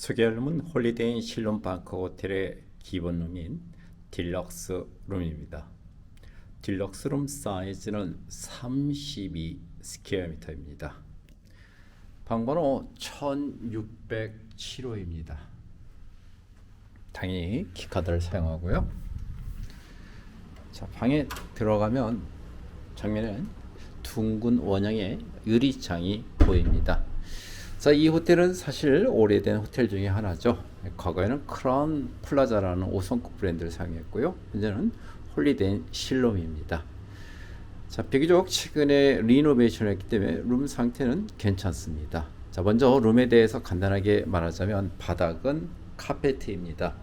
소개할 룸은 홀리데이 실론 방커 호텔의 기본룸인 딜럭스 룸입니다. 딜럭스 룸 사이즈는 32 스퀘어미터입니다. 방번호 1607호입니다. 당연히 키카드를 사용하고요. 자, 방에 들어가면 정면엔 둥근 원형의 유리창이 보입니다. 자, 이 호텔은 사실 오래된 호텔 중에 하나죠. 과거에는 크라운 플라자라는 5성급 브랜드를 사용했고요. 현재는 홀리데이 실롬입니다. 자, 비교적 최근에 리노베이션을 했기 때문에 룸 상태는 괜찮습니다. 자, 먼저 룸에 대해서 간단하게 말하자면 바닥은 카페트입니다.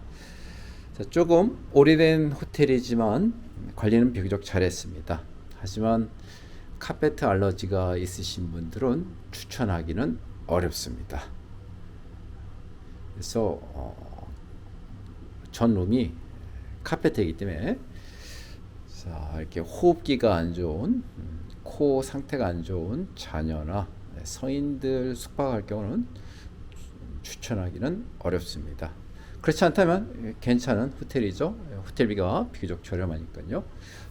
자, 조금 오래된 호텔이지만 관리는 비교적 잘했습니다. 하지만 카페트 알러지가 있으신 분들은 추천하기는 어렵습니다. 그래서 어, 전 룸이 카페트이기 때문에 자, 이렇게 호흡기가 안 좋은 음, 코 상태가 안 좋은 자녀나 성인들 숙박할 경우는 추천하기는 어렵습니다. 그렇지 않다면 괜찮은 호텔이죠. 호텔비가 비교적 저렴하니까요.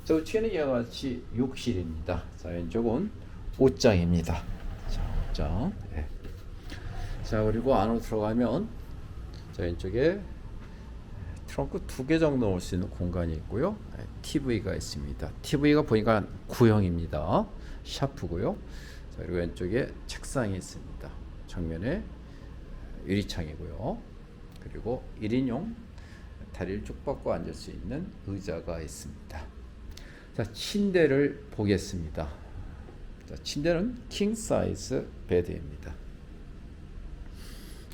자, 우측에는 이와 같이 욕실입니다. 자, 왼쪽은 옷장입니다. 자, 옷장. 네. 자, 그리고 안으로 들어가면 자, 왼쪽에 트렁크 두 개 정도 넣을 수 있는 공간이 있고요. 네, TV가 있습니다. TV가 보니까 구형입니다. 샤프고요. 자, 그리고 왼쪽에 책상이 있습니다. 정면에 유리창이고요. 그리고 1인용 다리를 쭉 뻗고 앉을 수 있는 의자가 있습니다. 자, 침대를 보겠습니다. 자, 침대는 킹 사이즈 베드입니다.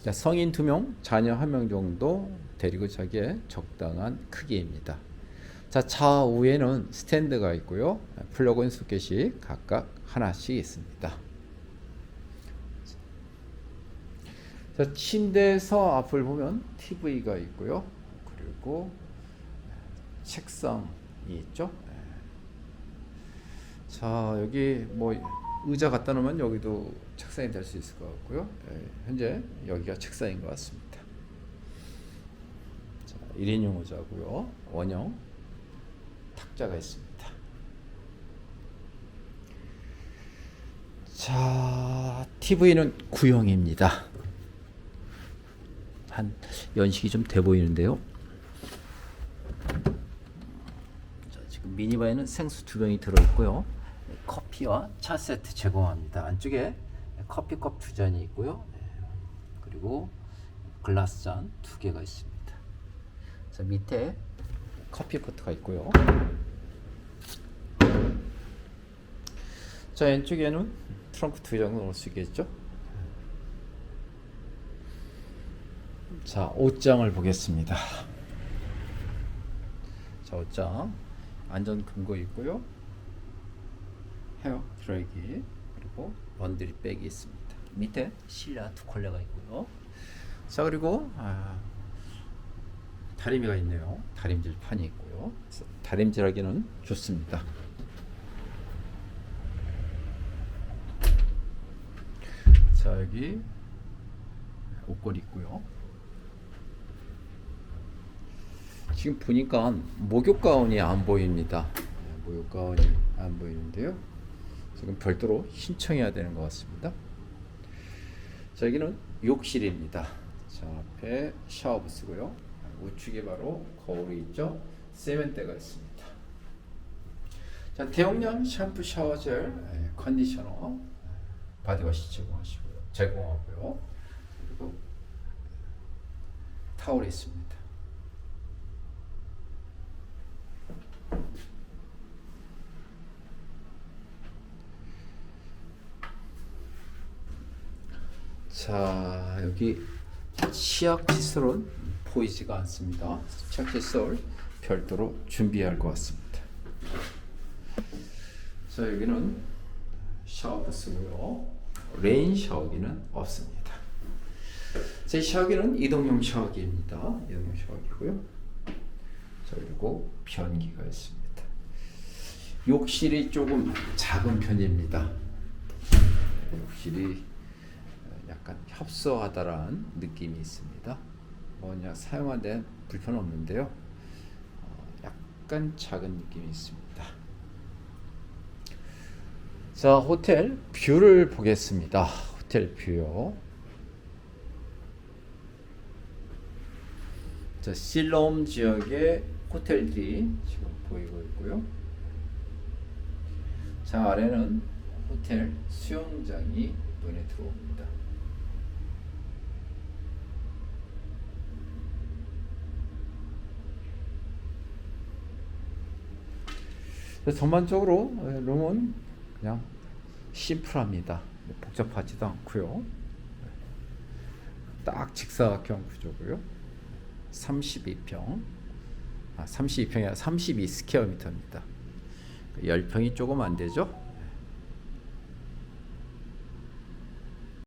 자, 성인 두 명, 자녀 한 명 정도 데리고 자기의 적당한 크기입니다. 자, 좌우에는 스탠드가 있고요. 플러그인 소켓이 각각 하나씩 있습니다. 자, 침대에서 앞을 보면 TV가 있고요. 그리고 책상이 있죠. 자, 여기 뭐 의자 갖다 놓으면 여기도 책상이 될 수 있을 것 같고요. 예, 현재 여기가 책상인 것 같습니다. 자, 1인용 의자고요. 원형 탁자가 있습니다. 자, TV는 구형입니다. 한 연식이 좀 돼 보이는데요. 자, 지금 미니바에는 생수 두 병이 들어 있고요. 커피와 차 세트 제공합니다. 안쪽에 커피컵 두 잔이 있고요. 네, 그리고 글라스 잔 두 개가 있습니다. 자, 밑에 커피 포트가 있고요. 자, 왼쪽에는 트렁크 두장 넣을 수 있겠죠? 자, 옷장을 보겠습니다. 자, 옷장 안전 금고 있고요. 헤어 드라이기 그리고 런드리 백이 있습니다. 밑에 실내 두 컬러가 있고요. 자, 그리고 아, 다리미가 있네요. 다림질 판이 있고요. 다림질하기는 좋습니다. 자, 여기 옷걸이 있고요. 지금 보니까 목욕 가운이 안 보입니다. 네, 목욕 가운이 안 보이는데요. 지금 별도로 신청해야 되는 것 같습니다. 자, 여기는 욕실입니다. 자, 앞에 샤워부 쓰고요. 우측에 바로 거울이 있죠. 세면대가 있습니다. 자, 대용량 샴푸 샤워젤, 네, 컨디셔너, 바디워시 제공하시고요. 제공하고요. 그리고 타올이 있습니다. 자 여기 치약 칫솔은 보이지가 않습니다. 치약 칫솔 별도로 준비할 것 같습니다. 자 여기는 샤워 부스고요. 레인 샤워기는 없습니다. 제 샤워기는 이동용 샤워기입니다. 이동용 샤워기고요. 자 그리고 변기가 있습니다. 욕실이 조금 작은 편입니다. 욕실이 약간 협소하다라는 느낌이 있습니다. 뭐냐 사용하는데 불편 없는데요. 어, 약간 작은 느낌이 있습니다. 자 호텔 뷰를 보겠습니다. 호텔 뷰요. 자 실롬 지역의 호텔들이 지금 보이고 있고요. 자 아래는 호텔 수영장이 눈에 들어옵니다. 그래서 전반적으로 어, 룸은 그냥 심플합니다. 복잡하지도 않고요. 딱 직사각형 구조고요. 32평. 아, 32평이 아니라 32 스퀘어미터입니다. 10평이 조금 안 되죠?